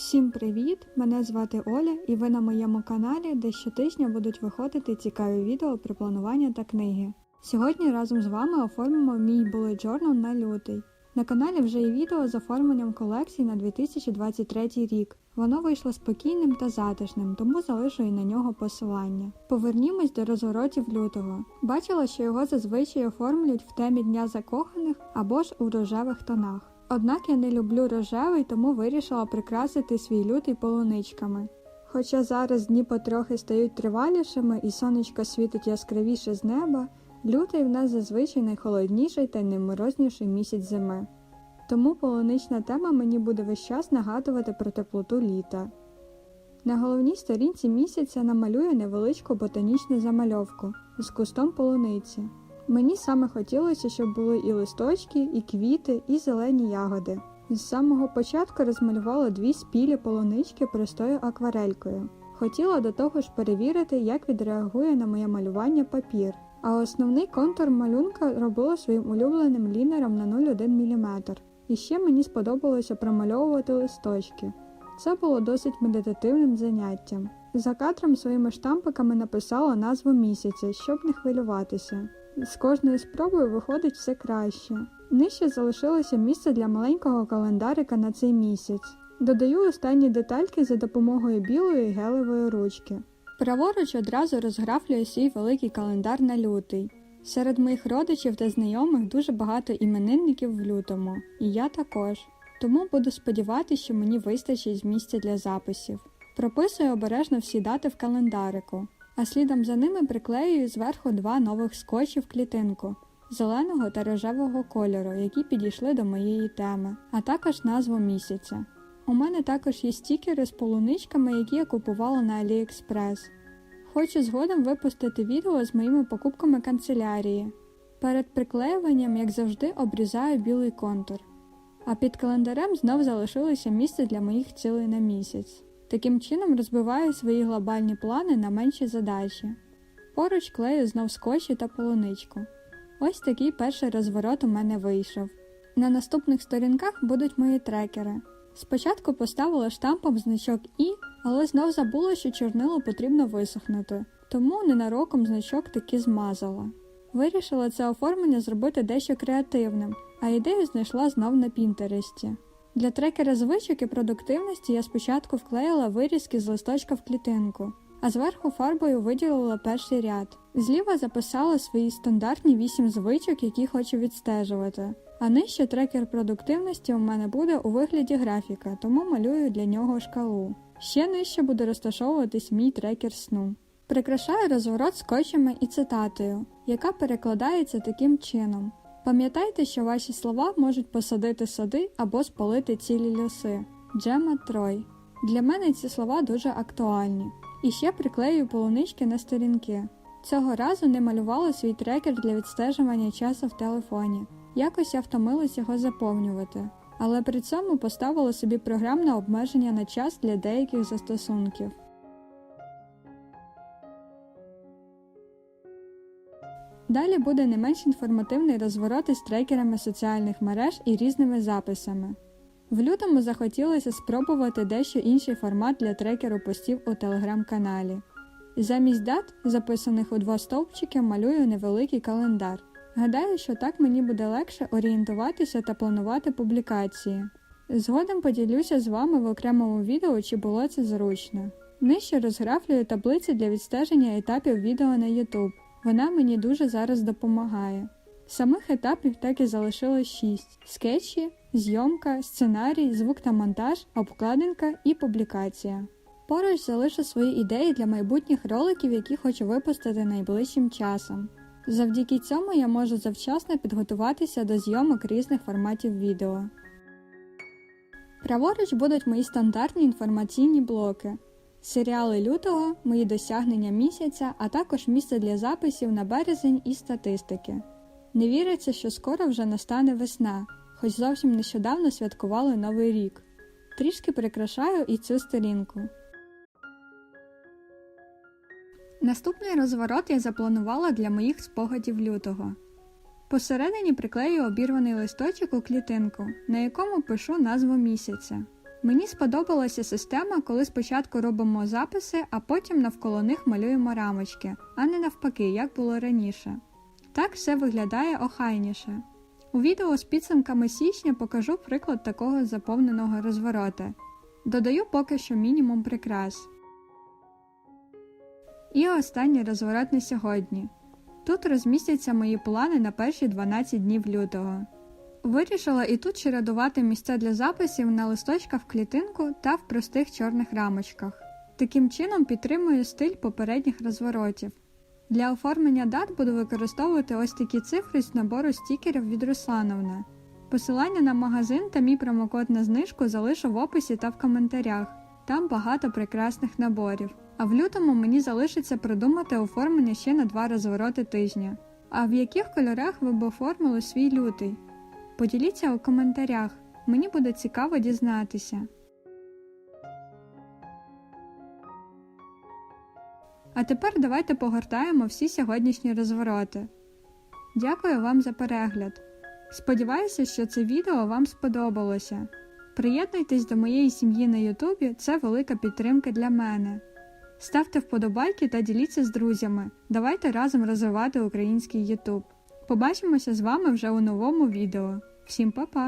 Всім привіт! Мене звати Оля, і ви на моєму каналі, де щотижня будуть виходити цікаві відео про планування та книги. Сьогодні разом з вами оформимо мій bullet journal на лютий. На каналі вже є відео з оформленням колекції на 2023 рік. Воно вийшло спокійним та затишним, тому залишу і на нього посилання. Повернімось до розворотів лютого. Бачила, що його зазвичай оформлюють в темі Дня закоханих або ж у рожевих тонах. Однак я не люблю рожевий, тому вирішила прикрасити свій лютий полуничками. Хоча зараз дні потрохи стають тривалішими і сонечко світить яскравіше з неба, лютий в нас зазвичай найхолодніший та найморозніший місяць зими. Тому полунична тема мені буде весь час нагадувати про теплоту літа. На головній сторінці місяця намалюю невеличку ботанічну замальовку з кустом полуниці. Мені саме хотілося, щоб були і листочки, і квіти, і зелені ягоди. З самого початку розмалювала дві спілі полунички простою акварелькою. Хотіла до того ж перевірити, як відреагує на моє малювання папір. А основний контур малюнка робила своїм улюбленим лінером на 0,1 мм. І ще мені сподобалося промальовувати листочки. Це було досить медитативним заняттям. За кадром своїми штампиками написала назву місяця, щоб не хвилюватися. З кожною спробою виходить все краще. Нижче залишилося місце для маленького календарика на цей місяць. Додаю останні детальки за допомогою білої гелевої ручки. Праворуч одразу розграфлюю свій великий календар на лютий. Серед моїх родичів та знайомих дуже багато іменинників в лютому, і я також. Тому буду сподіватися, що мені вистачить місця для записів. Прописую обережно всі дати в календарику а слідом за ними приклеюю зверху два нових скотчі в клітинку зеленого та рожевого кольору, які підійшли до моєї теми, а також назву місяця. У мене також є стікери з полуничками, які я купувала на AliExpress. Хочу згодом випустити відео з моїми покупками канцелярії. Перед приклеюванням, як завжди, обрізаю білий контур. А під календарем знов залишилося місце для моїх цілей на місяць. Таким чином розбиваю свої глобальні плани на менші задачі. Поруч клею знов скотчі та полуничку. Ось такий перший розворот у мене вийшов. На наступних сторінках будуть мої трекери. Спочатку поставила штампом значок І, але знов забула, що чорнило потрібно висохнути, тому ненароком значок таки змазала. Вирішила це оформлення зробити дещо креативним, а ідею знайшла знов на Пінтересті. Для трекера звичок і продуктивності я спочатку вклеїла вирізки з листочка в клітинку, а зверху фарбою виділила перший ряд. Зліва записала свої стандартні 8 звичок, які хочу відстежувати. А нижче трекер продуктивності у мене буде у вигляді графіка, тому малюю для нього шкалу. Ще нижче буде розташовуватись мій трекер сну. Прикрашаю розворот скотчами і цитатою, яка перекладається таким чином. Пам'ятайте, що ваші слова можуть посадити сади або спалити цілі ліси. Джема Трой. Для мене ці слова дуже актуальні. І ще приклею полунички на сторінки. Цього разу не малювала свій трекер для відстежування часу в телефоні. Якось я втомилась його заповнювати, але при цьому поставила собі програмне обмеження на час для деяких застосунків. Далі буде не менш інформативний розворот із трекерами соціальних мереж і різними записами. В лютому захотілося спробувати дещо інший формат для трекеру постів у телеграм-каналі. Замість дат, записаних у два стовпчики, малюю невеликий календар. Гадаю, що так мені буде легше орієнтуватися та планувати публікації. Згодом поділюся з вами в окремому відео, чи було це зручно. Нижче розграфлюю таблиці для відстеження етапів відео на YouTube. Вона мені дуже зараз допомагає. Самих етапів так і залишилось 6: скетчі, зйомка, сценарій, звук та монтаж, обкладинка і публікація. Поруч залишу свої ідеї для майбутніх роликів, які хочу випустити найближчим часом. Завдяки цьому я можу завчасно підготуватися до зйомок різних форматів відео. Праворуч будуть мої стандартні інформаційні блоки. Серіали лютого, мої досягнення місяця, а також місце для записів на березень і статистики. Не віриться, що скоро вже настане весна, хоч зовсім нещодавно святкували Новий рік. Трішки прикрашаю і цю сторінку. Наступний розворот я запланувала для моїх спогадів лютого. Посередині приклею обірваний листочок у клітинку, на якому пишу назву місяця. Мені сподобалася система, коли спочатку робимо записи, а потім навколо них малюємо рамочки, а не навпаки, як було раніше. Так все виглядає охайніше. У відео з підсумками січня покажу приклад такого заповненого розворота. Додаю поки що мінімум прикрас. І останній розворот на сьогодні. Тут розмістяться мої плани на перші 12 днів лютого. Вирішила і тут чередувати місця для записів на листочках в клітинку та в простих чорних рамочках. Таким чином підтримую стиль попередніх розворотів. Для оформлення дат буду використовувати ось такі цифри з набору стікерів від Руслановни. Посилання на магазин та мій промокод на знижку залишу в описі та в коментарях. Там багато прекрасних наборів. А в лютому мені залишиться придумати оформлення ще на два розвороти тижня. А в яких кольорах ви б оформили свій лютий? Поділіться у коментарях, мені буде цікаво дізнатися. А тепер давайте погортаємо всі сьогоднішні розвороти. Дякую вам за перегляд. Сподіваюся, що це відео вам сподобалося. Приєднуйтесь до моєї сім'ї на Ютубі, це велика підтримка для мене. Ставте вподобайки та діліться з друзями. Давайте разом розвивати український Ютуб. Побачимося з вами вже у новому відео. Всім па-па!